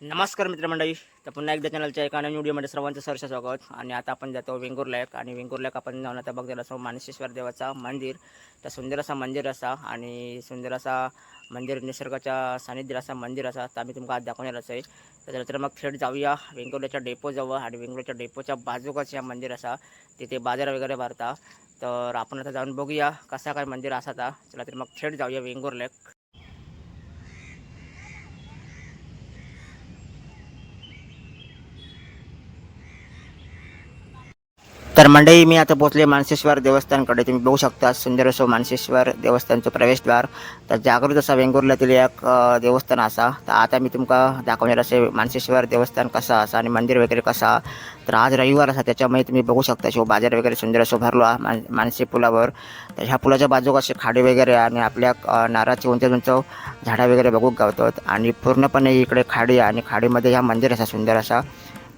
नमस्कार मित्रमंडळी. तर पुन्हा एकदा चॅनलच्या एका नवीन व्हिडिओमध्ये सर्वांचं सहर्ष स्वागत. आणि आता आपण जातो वेंगूर लेक आणि वेंगूर लेक आपण जाऊन आता बघायला असो मानसेश्वर देवाचा मंदिर. तर सुंदर असा मंदिर असा आणि सुंदर असा मंदिर निसर्गाच्या सानिध्यात असा मंदिर असा तर आम्ही तुमका आज दाखवणारच आहे तर चला तर मग थेट जाऊया वेंगुर्ल्याच्या डेपोजवळ आणि वेंगुर्ल्याच्या डेपोच्या बाजूकच या मंदिर असा. तिथे बाजार वगैरे भरता. तर आपण आता जाऊन बघूया कसा काय मंदिर असा ता चला तर मग थेट जाऊया वेंगुर लेक तर मंडळी मी आता पोहोचले मानसेश्वर देवस्थानकडे. तुम्ही बघू शकता सुंदर असो मानसेश्वर देवस्थानचं प्रवेशद्वार. तर जागृत असा वेंगुर्ल्यातील एक देवस्थान असा. तर आता मी तुमका दाखवणार असे मानसेश्वर देवस्थान कसं असा आणि मंदिर वगैरे कसा. तर आज रविवार असा त्याच्यामुळे तुम्ही बघू शकता शो बाजार वगैरे सुंदर असो भरलो मान मानसी पुलावर. तर ह्या पुलाच्या बाजूक असे खाडे वगैरे आणि आपल्या नाराची नारळाची उंच उंच झाडं वगैरे बघू गावतात आणि पूर्णपणे इकडे खाडी आहे आणि खाडीमध्ये ह्या मंदिर असा सुंदर असा.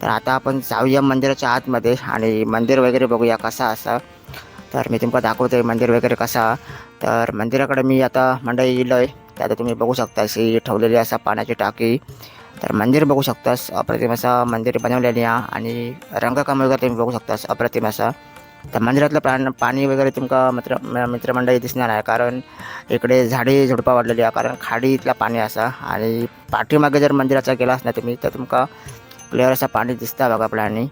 तर आता आपण जाऊया मंदिराच्या आतमध्ये आणि मंदिर वगैरे बघूया कसा असा. तर मी तुमका दाखवते मंदिर वगैरे कसा. तर मंदिराकडे मी आता मंडळी येलो आहे तर आता तुम्ही बघू शकता अशी ठेवलेली असा पाण्याची टाकी. तर मंदिर बघू शकतास अप्रतिम असा मंदिर बनवलेली आहे आणि रंगकाम वगैरे तुम्ही बघू शकतास अप्रतिम असा. तर मंदिरातलं प्राण पाणी वगैरे तुमका मित्र म- मित्रमंडळी दिसणार आहे कारण इकडे झाडे झुडपा वाढलेली आहे कारण खाडीतला पाणी असा आणि पाठीमागे जर मंदिराचा गेलास ना तुम्ही तर तुमका क्लिअर असा पाणी दिसता बघा प्राणी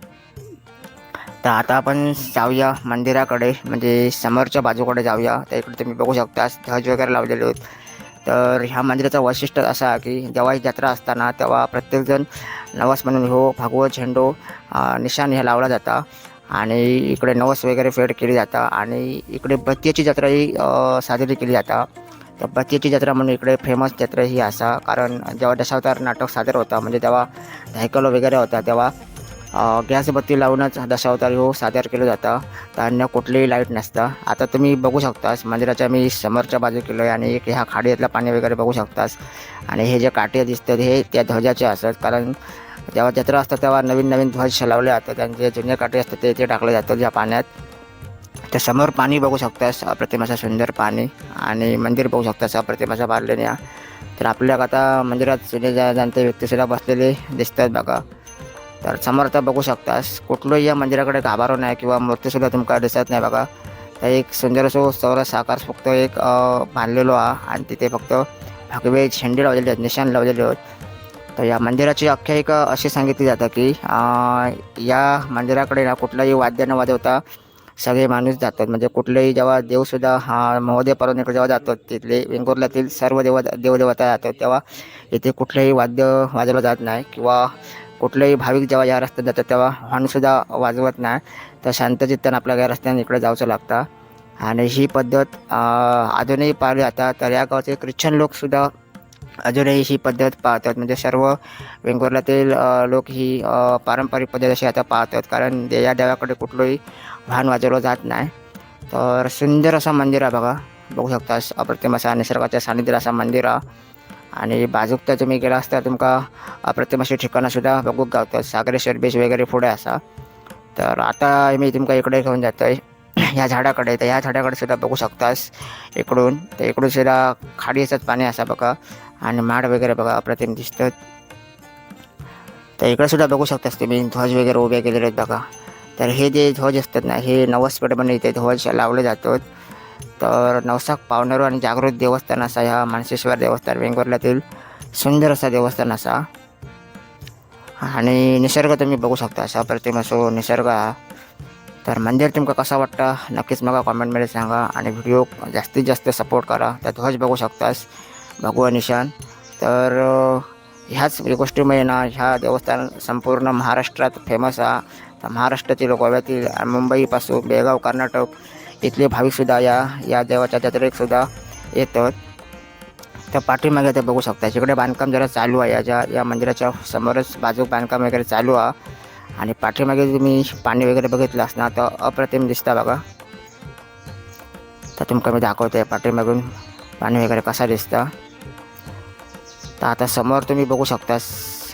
तर आता आपण जाऊया मंदिराकडे म्हणजे समोरच्या बाजूकडे जाऊया. तर इकडे तुम्ही बघू शकता ध्वज वगैरे लावलेले आहेत. तर ह्या मंदिराचं वैशिष्ट्य असं आहे की जेव्हा ही जत्रा असताना तेव्हा प्रत्येकजण नवस म्हणून हो भगवत झेंडो निशाण ह्या लावला जाता. आणि इकडे नवस वगैरे फेड केली जातं. आणि इकडे बत्तीची जत्रा ही साजरी केली जातं. तर बत्तीची जत्रा म्हणून इकडे फेमस जत्रा ही असा. कारण जेव्हा दशावतार नाटक सादर होता म्हणजे तेव्हा धायकलो वगैरे होता तेव्हा गॅसबत्ती गॅस बत्ती लावूनच दशावतार हो सादर केलं जातं. तर अन्य कुठलीही लाइट नसतं. आता तुम्ही बघू शकतास मंदिराच्या मी समोरच्या बाजू केलो आहे आणि एक ह्या खाडीतलं पाणी वगैरे बघू शकतास. आणि हे जे काटे दिसतात हे त्या ध्वजाचे असतात. कारण जेव्हा जत्रा असतात तेव्हा नवीन नवीन ध्वज लावले जातात. त्यांचे जुने काटे असतात ते ते टाकले जातात या पाण्यात. तर समोर पाणी बघू शकतास अप्रतिम असं सुंदर पाणी आणि मंदिर बघू शकतास अप्रतिम असं तर आपल्या आता मंदिरात जुने जा जाणते व्यक्तीसुद्धा बसलेले दिसतात बघा. तर समोर आता बघू शकतास कुठलंही या मंदिराकडे गाभारो नाही किंवा मूर्तीसुद्धा तुमका दिसत नाही बघा. तर एक सुंदर असो चौरस आकार फक्त एक बांधलेलो हा आणि तिथे फक्त भगवे झेंडे लावलेले आहेत निशाण लावलेले आहेत. तर या मंदिराची आख्यायिका अशी सांगितली जातं की या मंदिराकडे ना कुठलाही वाद्य न वाजवता सगळे माणूस जातात. म्हणजे कुठलेही जेव्हा देवसुद्धा हा महोदय पर्वणीकडे जेव्हा जातात तिथले वेंगुर्ल्यातील सर्व देव देवदेवता जातात तेव्हा इथे कुठलेही वाद्य वाजवलं जात नाही किंवा कुठलेही भाविक जेव्हा या रस्त्यात जातात तेव्हा हॉर्नसुद्धा वाजवत नाही. तर शांतचित्तानं आपल्या या रस्त्याने इकडे जावचं लागतं. आणि ही पद्धत अजूनही पाळली जातात. तर या गावचे ख्रिश्चन लोकसुद्धा अजूनही ही पद्धत पाळतात म्हणजे सर्व वेंगुर्ल्यातील लोक ही पारंपरिक पद्धत अशी आता पाळतात कारण दे- या देवाकडे कुठलंही वाहन वाजवलं जात नाही. तर सुंदर असं मंदिर आहे बघा. बघू शकता अप्रतिम असा निसर्गाच्या सानिध्यात असा मंदिर आहे. आणि बाजूक तर तुम्ही गेला असता तुमका अप्रतिम अशी ठिकाणंसुद्धा बघूक गावतात. सागरेश्वर बीच वगैरे पुढे असा. तर आता मी तुमका इकडे घेऊन जातो आहे ह्या झाडाकडे तर ह्या झाडाकडे सुद्धा बघू शकतास. इकडून तर इकडून सुद्धा खाडी असत पाणी असा बघा. आणि माड वगैरे बघा अप्रतिम दिसतात. तर इकडे सुद्धा बघू शकतास तुम्ही ध्वज वगैरे उभे केलेले आहेत बघा. तर हे जे ध्वज असतात ना हे नवसपेठमध्ये इथे ध्वज लावले जातात. तर नवसाक पावणारो आणि जागृत देवस्थान असा ह्या मानसेश्वर देवस्थान वेंगुर्ल्यातील सुंदर असा देवस्थान असा. आणि निसर्ग तुम्ही बघू शकता असा प्रतिम असो निसर्ग हा. तर मंदिर तुमका कसा वाटतं? नक्कीच मला कॉमेंटमध्ये सांगा आणि व्हिडिओ जास्तीत जास्त सपोर्ट करा. तर ध्वज बघू शकतास. भगवा निशान तर ह्याच गोष्टीमुळे ना ह्या देवस्थान संपूर्ण महाराष्ट्रात फेमस आहे तर महाराष्ट्रातील गोव्यातील मुंबईपासून बेळगाव कर्नाटक इथले भाविकसुद्धा या या देवाच्या जत्रेकसुद्धा येतात. तर पाठीमागे ते बघू शकता इकडे बांधकाम जरा चालू आहे याच्या या मंदिराच्या समोरच बाजू बांधकाम वगैरे चालू आहे आणि पाठीमागे तुम्ही पाणी वगैरे बघितलं असणार तर अप्रतिम दिसता बघा. तर तुमका मी दाखवते पाठीमागून पाणी वगैरे कसा दिसतं. तर आता समोर तुम्ही बघू शकता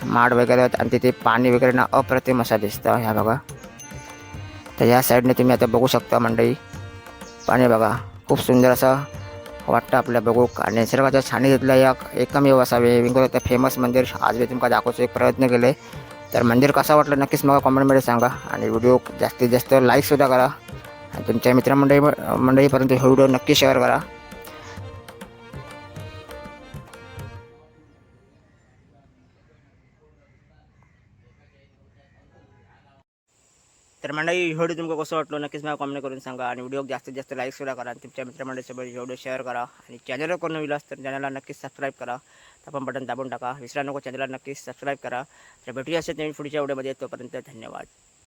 माड वगैरे आणि तिथे पाणी वगैरे ना अप्रतिम असा दिसतं ह्या बघा. तर ह्या साईडने तुम्ही आता बघू शकता मंडळी. पाणी बघा खूप सुंदर असं वाटतं आपल्या बघू. आणि निसर्गाच्या सानिध्यातलं एक एकमेव असावे वेंगुर्ल्याचं फेमस मंदिर. आज मी तुमका दाखवतो एक प्रयत्न केले तर मंदिर कसा वाटलं नक्कीच मला कॉमेंटमध्ये सांगा. आणि व्हिडिओ जास्तीत जास्त लाईकसुद्धा करा. आणि तुमच्या मित्रमंडळी मंडळीपर्यंत हे व्हिडिओ नक्की शेअर करा. तर मंडळी व्हिडिओ तुमका कसं वाटलं नक्कीच मला कॉमेंट करून सांगा आणि व्हिडिओ जास्तीत जास्त लाईक सुद्धा करा आणि तुमच्या मित्रमंडळीसोबत व्हिडिओ शेअर करा आणि चॅनलवर कोण विलास तर चॅनलला नक्कीच सबस्क्राईब करा. आपण बटन दाबून टाका. विसरा नको चॅनलला नक्कीच सबस्क्राईब करा. तर भेटूया असेल नवीन पुढच्या व्हिडिओमध्ये. तोपर्यंत धन्यवाद.